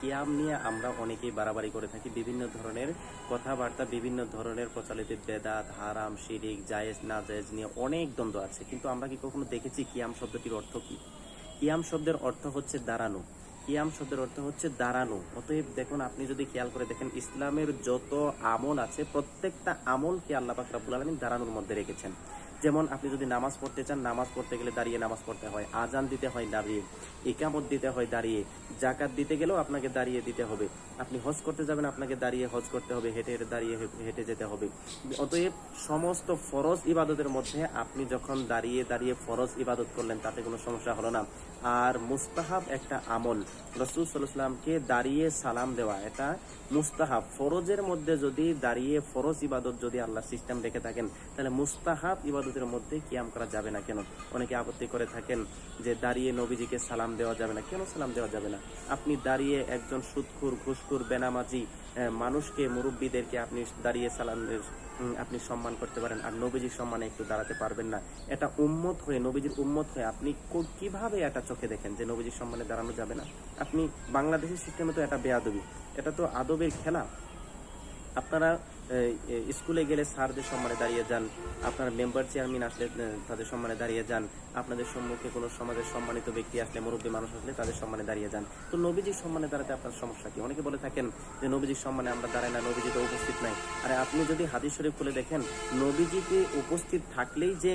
কিয়াম নিয়ে আমরা অনেকেই বাড়াবাড়ি করে থাকি। বিভিন্ন ধরনের কথাবার্তা, বিভিন্ন ধরনের প্রচলিত বেদাত, হারাম, শিরিক, জায়েজ না জায়েজ নিয়ে অনেক দ্বন্দ্ব আছে। কিন্তু আমরা কি কখনো দেখেছি কিয়াম শব্দটির অর্থ কি? কিয়াম শব্দের অর্থ হচ্ছে দাঁড়ানো। কিয়াম শব্দের অর্থ হচ্ছে দাঁড়ানো। অতএব দেখুন, আপনি যদি খেয়াল করে দেখেন, ইসলামের যত আমল আছে, প্রত্যেকটা আমলকে আল্লাহ পাক রাব্বুল আলামিন দাঁড়ানোর মধ্যে রেখেছেন। যেমন আপনি যদি নামাজ পড়তে চান, নামাজ পড়তে গেলে দাঁড়িয়ে নামাজ পড়তে হয়। আজান দিতে হয় দাঁড়িয়ে ইকামত দিতে হয় দাঁড়িয়ে জাকাত দিতে গেলেও আপনাকে দাঁড়িয়ে দিতে হবে। আপনি হজ করতে যাবেন, আপনাকে দাঁড়িয়ে হজ করতে হবে, হেঁটে হেঁটে দাঁড়িয়ে হেঁটে যেতে হবে। অতএব সমস্ত ফরজ ইবাদতের মধ্যে আপনি যখন দাঁড়িয়ে দাঁড়িয়ে ফরজ ইবাদত করলেন, তাতে কোনো সমস্যা হলো না। আর মুস্তাহাব একটা আমল। রসুল সাল্লামকে দাঁড়িয়ে সালাম দেওয়া, এটা মুস্তাহাব। ফরজের মধ্যে যদি দাঁড়িয়ে ফরজ ইবাদত যদি আল্লাহ সিস্টেম রেখে থাকেন, তাহলে মুস্তাহাব ইবাদতের মধ্যে কিয়াম করা যাবে না কেন? অনেকে আপত্তি করে থাকেন যে দাঁড়িয়ে নবীজিকে সালাম দেওয়া যাবে না। কেন সালাম দেওয়া যাবে না? আপনি দাঁড়িয়ে একজন সুদখুর ঘুষখুর, বেনামাজি মানুষকে, মুরব্বীদেরকে আপনি দাঁড়িয়ে সালাম আপনি সম্মান করতে পারেন আর নবীজির সম্মানে একটু দাঁড়াতে পারবেন না। এটা উম্মত হয়ে, নবীজির উম্মত হয়ে আপনি কীভাবে এটা চোখে দেখেন যে নবীজির সম্মানে দাঁড়ানো যাবে না? আপনি বাংলাদেশের সিস্টেমে তো এটা বেয়াদবি। এটা তো আদবের খেলা। আপনারা স্কুলে গেলে স্যারদের সম্মানে দাঁড়িয়ে যান, আপনার মেম্বার চেয়ারম্যান আসলে তাদের সম্মানে দাঁড়িয়ে যান, আপনাদের সম্মুখে কোনো সমাজের সম্মানিত ব্যক্তি আসলে, মুরব্বী মানুষ আসলে তাদের সম্মানে দাঁড়িয়ে যান। তো নবীজির সম্মানে দাঁড়াতে আপনার সমস্যা কি? অনেকে বলে থাকেন যে নবীজির সম্মানে আমরা দাঁড়াই না নবীজি তো উপস্থিত নাই। আরে আপনি যদি হাদিস শরীফ খুলে দেখেন নবীজিকে উপস্থিত থাকলেই যে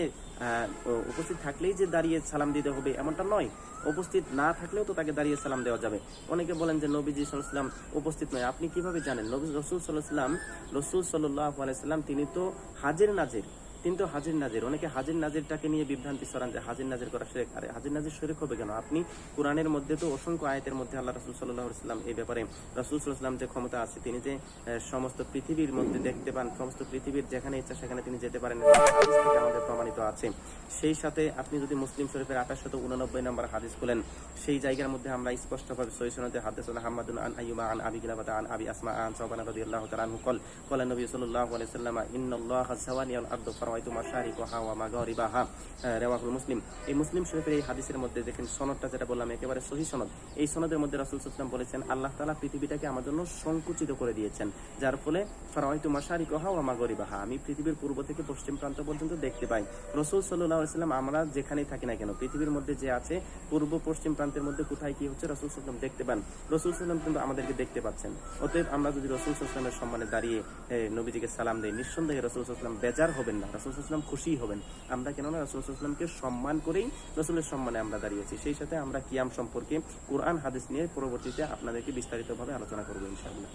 উপস্থিত থাকলেই যে দাঁড়িয়ে সালাম দিতে হবে এমনটা নয়। উপস্থিত না থাকলেও তো তাকে দাঁড়িয়ে সালাম দেওয়া যাবে। অনেকে বলেন যে নবীজি সাল্লাম উপস্থিত নয়। আপনি কীভাবে জানেন? নবী রসুল সাল্লাম রসুল সাল্লাহ আলাইসাল্লাম তিনি তো হাজির নাজির কিন্তু হাজির নাজির, অনেকে হাজির নাজিরটাকে নিয়ে বিভ্রান্তি সরান যে হাজির নাজির করা শরীর আরে হাজির নাজির শরীর হবে কেন? আপনি কোরআনের মধ্যে তো অসংখ্য আয়তের মধ্যে আল্লাহ রসুল সাল্লাহ ইসলাম এই ব্যাপারে, রসুল সাল্লাম যে ক্ষমতা আছে, তিনি যে সমস্ত পৃথিবীর মধ্যে দেখতে পান, সমস্ত পৃথিবীর যেখানে ইচ্ছা সেখানে তিনি যেতে পারেন আমাদের প্রমাণিত আছে। সেই সাথে আপনি যদি মুসলিম শরীফের আঠাশ শত উনানব্বই নম্বর হাদিস খুলেন, সেই জায়গার মধ্যে আমরা স্পষ্টভাবে সৈসনতে হাদিস আহমদ আন আইমা আন আবি গিলাবাদ আন আবি আসমা আন সবানা রদি আল্লাহ তালান হুকল কলা নবী সাল্লাহ আলাইসাল্লাম ইন্নআল্লাহ সাওয়ানি আল আব্দ ফরমান রেওয়াহুল মুসলিম। এই মুসলিম শরীফের এই হাদিসের মধ্যে দেখেন সনদটা যেটা বললাম, একেবারে সহি সনদ। এই সনদের মধ্যে রাসুল সুসলাম বলেছেন, আল্লাহ তালা পৃথিবীটাকে আমার জন্য সংকুচিত করে দিয়েছেন, যার ফলে আমি পৃথিবীর পূর্ব থেকে পশ্চিম প্রান্ত পর্যন্ত দেখতে পাই। রসুল সাল্লাহ সাল্লাম আমরা যেখানেই থাকি না কেন, পৃথিবীর মধ্যে যে আছে, পূর্ব পশ্চিম প্রান্তের মধ্যে কোথায় কি হচ্ছে, রসুল সাল্লাম দেখতে পান। রসুল সাল্লাম কিন্তু আমাদেরকে দেখতে পাচ্ছেন। অতএব আমরা যদি রসুল সাল্লামের সম্মানে দাঁড়িয়ে নবীজিকে সালাম দেয় নিঃসন্দেহে রসুল সাল্লাম বেজার হবেন না। রাসূল সাল্লাল্লাহু আলাইহি ওয়াসাল্লাম খুশি হবেন। আমরা কেননা রসুলামকে সম্মান করেই রসুলের সম্মানে আমরা দাঁড়িয়েছি। সেই সাথে আমরা কিয়াম সম্পর্কে কোরআন, হাদিস নিয়ে পরবর্তীতে আপনাদেরকে বিস্তারিতভাবে আলোচনা করব ইনশাআল্লাহ।